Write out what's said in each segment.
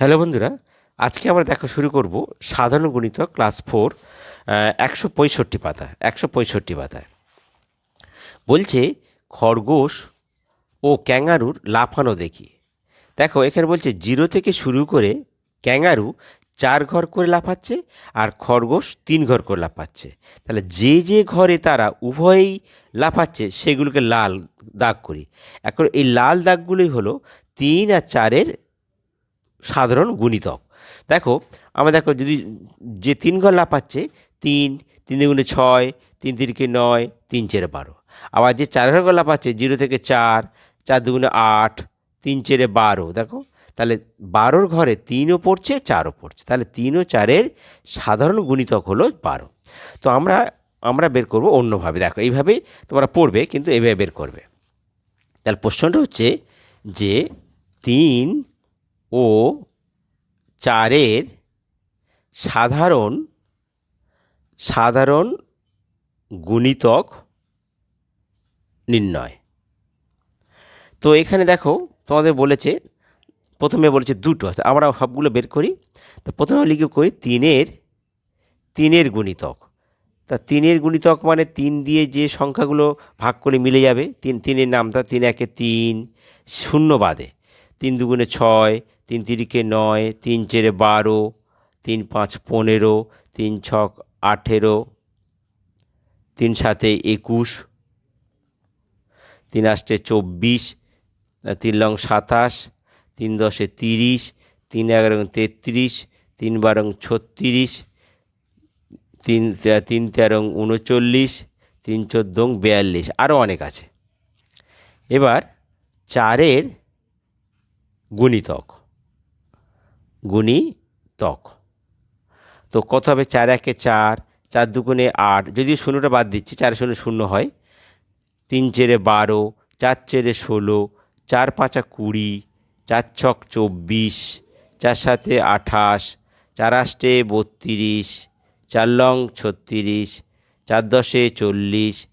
Hello বন্ধুরা, আজকে আমরা দেখা শুরু করব সাধারণ গণিত ক্লাস ফোর একশো পঁয়ষট্টি পাতা, একশো পঁয়ষট্টি পাতায়। বলছে, খরগোশ ও ক্যাঙ্গারুর লাফানো দেখি। দেখো, এখানে বলছে, জিরো থেকে শুরু করে ক্যাঙ্গারু চার ঘর করে লাফাচ্ছে আর খরগোশ তিন ঘর করে লাফাচ্ছে। তাহলে যে যে ঘরে তারা উভয়ই লাফাচ্ছে, সেগুলোকে লাল দাগ করি। এখন এই লাল দাগগুলোই হলো তিন আর চারের সাধারণ গুণিতক। দেখো, আমরা দেখো যদি যে তিন ঘর লাফাচ্ছে, তিন তিন দুগুণে ছয়, তিন তিনকে নয়, তিন চেরে বারো। আবার যে চার ঘর লাফাচ্ছে, জিরো থেকে চার চার দুগুণে আট, তিন চেরে বারো, দেখো। তাহলে বারোর ঘরে তিনও পড়ছে, চারও পড়ছে। তাহলে তিন ও চারের সাধারণ গুণিতক হলো বারো। তো আমরা আমরা বের করব অন্যভাবে। দেখো এইভাবেই তোমরা পড়বে, কিন্তু এভাবে বের করবে। তাহলে প্রশ্নটা হচ্ছে যে তিন ও চারের সাধারণ সাধারণ গুণিতক নির্ণয়। তো এখানে দেখো, তোমাদের বলেছে, প্রথমে বলেছে দুটো আছে আমরা সবগুলো বের করি। তো প্রথমে লিখে করি তিনের তিনের গুণিতক। তা তিনের গুণিতক মানে তিন দিয়ে যে সংখ্যাগুলো ভাগ করে মিলে যাবে, তিন, তিনের নামটা তিন একে তিন, শূন্য বাদে। তিন দুগুণে ছয় তিন তিরিকে নয়, তিন চেরে বারো, তিন পাঁচ পনেরো, তিন ছক আঠেরো, তিন সাতে একুশ, তিন আষ্টে চব্বিশ, তিন লং সাতাশ, তিন দশে তিরিশ, তিন এগারো তেত্রিশ, তিন বারং ছত্রিশ, তিন তিন তেরো উনচল্লিশ, তিন চোদ্দ বিয়াল্লিশ আরও অনেক আছে। এবার চারের গুণিতক। গুণিতক তো কত হবে? চার একে চার চার দুগুণে আট। যদি শূন্যটা বাদ দিচ্ছি, চার শূন্য শূন্য হয়। তিন চেরে বারো, চার চেরে ষোলো, চার পাঁচা কুড়ি, চার ছক চব্বিশ, চার সাথে আঠাশ, চার আষ্টে বত্রিশ, চার লং ছত্রিশ, চার দশে চল্লিশ,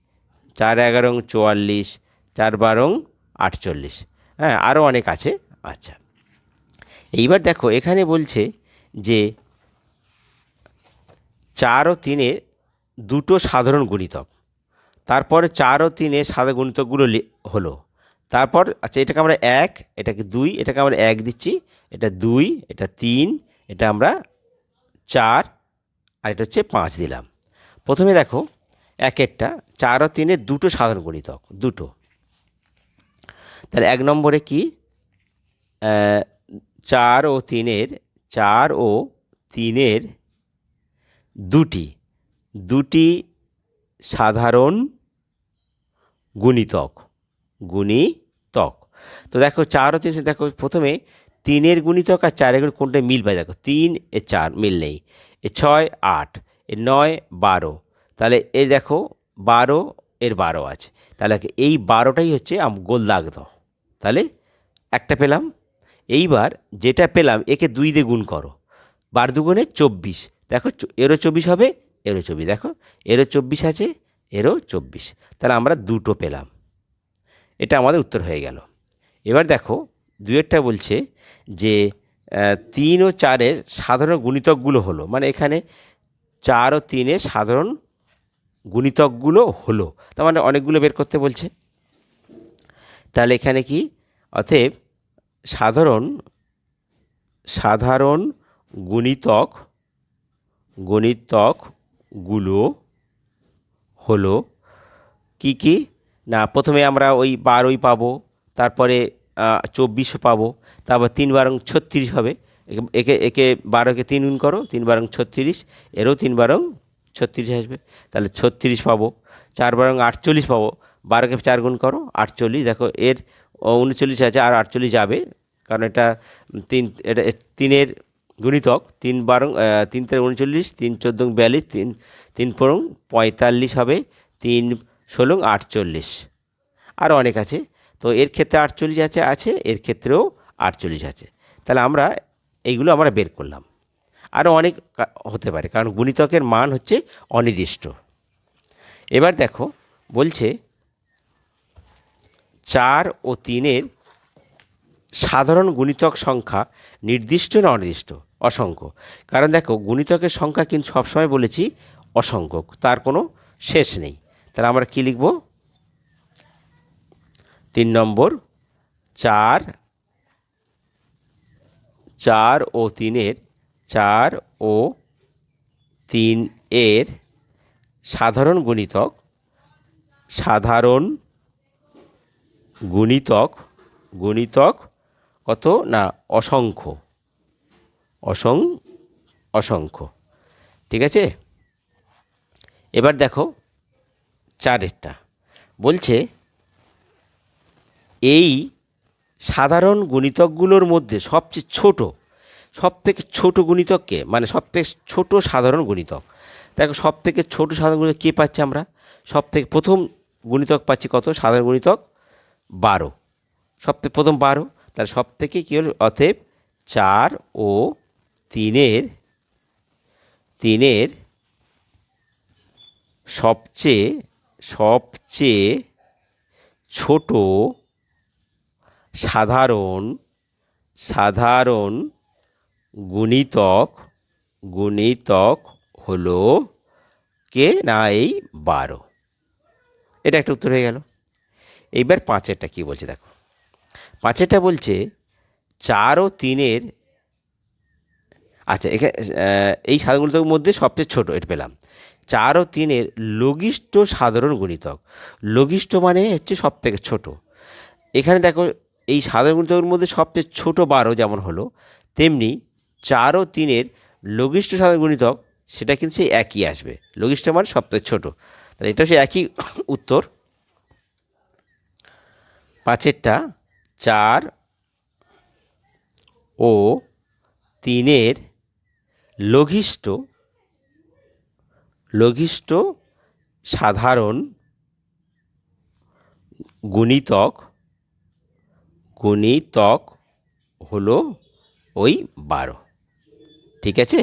চার এগারো চুয়াল্লিশ, চার বারং আটচল্লিশ। হ্যাঁ আরও অনেক আছে। আচ্ছা। এইবার দেখো, এখানে বলছে যে চার ও তিনে দুটো সাধারণ গুণিতক। তারপরে চার ও তিনে সাধারণ গুণিতকগুলো হলো। তারপর আচ্ছা এটাকে আমরা এক, এটাকে দুই, এটাকে আমরা এক দিচ্ছি, এটা দুই, এটা তিন, এটা আমরা চার, আর এটা হচ্ছে পাঁচ দিলাম। প্রথমে দেখো, একেরটা, চার ও তিনের দুটো সাধারণ গুণিতক, দুটো। তাহলে এক নম্বরে কি? চার ও তিনের, চার ও তিনের দুটি দুটি সাধারণ গুণিতক গুণিতক। তো দেখো চার ও তিন, দেখো প্রথমে তিনের গুণিতক আর চারের গুণিতক কোনটা মিল পাই দেখো তিন এ চার, মিল নেই। এ ছয়, আট। এ নয়, বারো। তাহলে এ দেখো বারো, এর বারো আছে। তাহলে এই বারোটাই হচ্ছে গোল দাগ তাহলে একটা পেলাম। এইবার যেটা পেলাম, একে দুই দিয়ে গুণ করো। বার দুগুণে চব্বিশ। দেখো এরও চব্বিশ হবে, এরও চব্বিশ। দেখো, এরও চব্বিশ আছে, এরও চব্বিশ। তাহলে আমরা দুটো পেলাম। এটা আমাদের উত্তর হয়ে গেল। এবার দেখো দুয়েরটা বলছে যে তিন ও চারের সাধারণ গুণিতকগুলো হলো। মানে এখানে চার ও তিনের সাধারণ গুণিতকগুলো হলো। তার মানে অনেকগুলো বের করতে বলছে। তাহলে এখানে কি? অতএব সাধারণ সাধারণ গুণিতক, গণিতকগুলো হলো কি কি? না, প্রথমে আমরা ওই বারোই পাবো, তারপরে চব্বিশও পাবো, তারপর তিন বারং ছত্রিশ হবে। একে- একে একে বারোকে তিন গুণ করো, তিন বারং ছত্রিশ, এরও তিন বারং ছত্রিশ আসবে। তাহলে ছত্রিশ পাবো, চার বারং আটচল্লিশ পাবো, বারোকে চার গুণ করো, আটচল্লিশ, দেখো এর উনচল্লিশ আছে আর আটচল্লিশ যাবে। কারণ এটা তিন, এটা তিনের গুণিতক, তিন বারং তিন তেরো উনচল্লিশ, তিন চোদ্দ বিয়াল্লিশ, তিন তিন পরং পঁয়তাল্লিশ হবে, তিন ষোলং আটচল্লিশ। আরও অনেক আছে। তো এর ক্ষেত্রে আটচল্লিশ আছে আছে, এর ক্ষেত্রেও আটচল্লিশ আছে। তাহলে আমরা এইগুলো আমরা বের করলাম। আরও অনেক হতে পারে, কারণ গুণিতকের মান হচ্ছে অনির্দিষ্ট। এবার দেখো, বলছে চার ও তিনের সাধারণ গুণিতক সংখ্যা নির্দিষ্ট না অনির্দিষ্ট? অসংখ্য। কারণ দেখো, গুণিতকের সংখ্যা কিন্তু সবসময় বলেছি অসংখ্য। তার কোনো শেষ নেই। তাহলে আমরা কী লিখব? তিন নম্বর, চার চার ও তিনের, চার ও তিন এর সাধারণ গুণিতক সাধারণ গুণিতক গুণিতক কত? না, অসংখ্য। অসং, অসংখ্য। ঠিক আছে? এবার দেখো চারেরটা। বলছে, এই সাধারণ গুণিতকগুলোর মধ্যে সবচেয়ে ছোট সব থেকে ছোটো গুণিতককে মানে সব থেকে ছোটো সাধারণ গুণিতক। দেখো সব থেকে ছোটো সাধারণ গুণিতক কী পাচ্ছি আমরা? সব থেকে প্রথম গুণিতক পাচ্ছি কত? সাধারণ গুণিতক বারো। সব থেকে প্রথম বারো, তাহলে সব থেকে কী হলো? অতএব চার ও তিনের তিনের সবচেয়ে সবচেয়ে ছোট সাধারণ সাধারণ গুণিতক গুণিতক হলো কে? না, এই বারো। এটা একটা উত্তর হয়ে গেল। এইবার পাঁচেরটা কি বলছে দেখো। পাঁচেরটা বলছে চার ও তিনের আচ্ছা এখানে এই সাধারণ গুণিতকের মধ্যে সবচেয়ে ছোট, এটা পেলাম। চার ও তিনের লঘিষ্ঠ সাধারণ গুণিতক। লঘিষ্ঠ মানে হচ্ছে সব থেকে ছোটো। এখানে দেখো এই সাধারণ গুণিতকের মধ্যে সবচেয়ে ছোট বারো যেমন হলো, তেমনি চার ও তিনের লঘিষ্ঠ সাধারণ গুণিতক, সেটা কিন্তু সেই একই আসবে। লঘিষ্ঠ মানে সবচেয়ে ছোট। তাহলে এটা হচ্ছে একই উত্তর। পাঁচেরটা চার ও তিনের লঘিষ্ঠ লঘিষ্ঠ সাধারণ গুণিতক গুণিতক হলো ওই বারো। ঠিক আছে?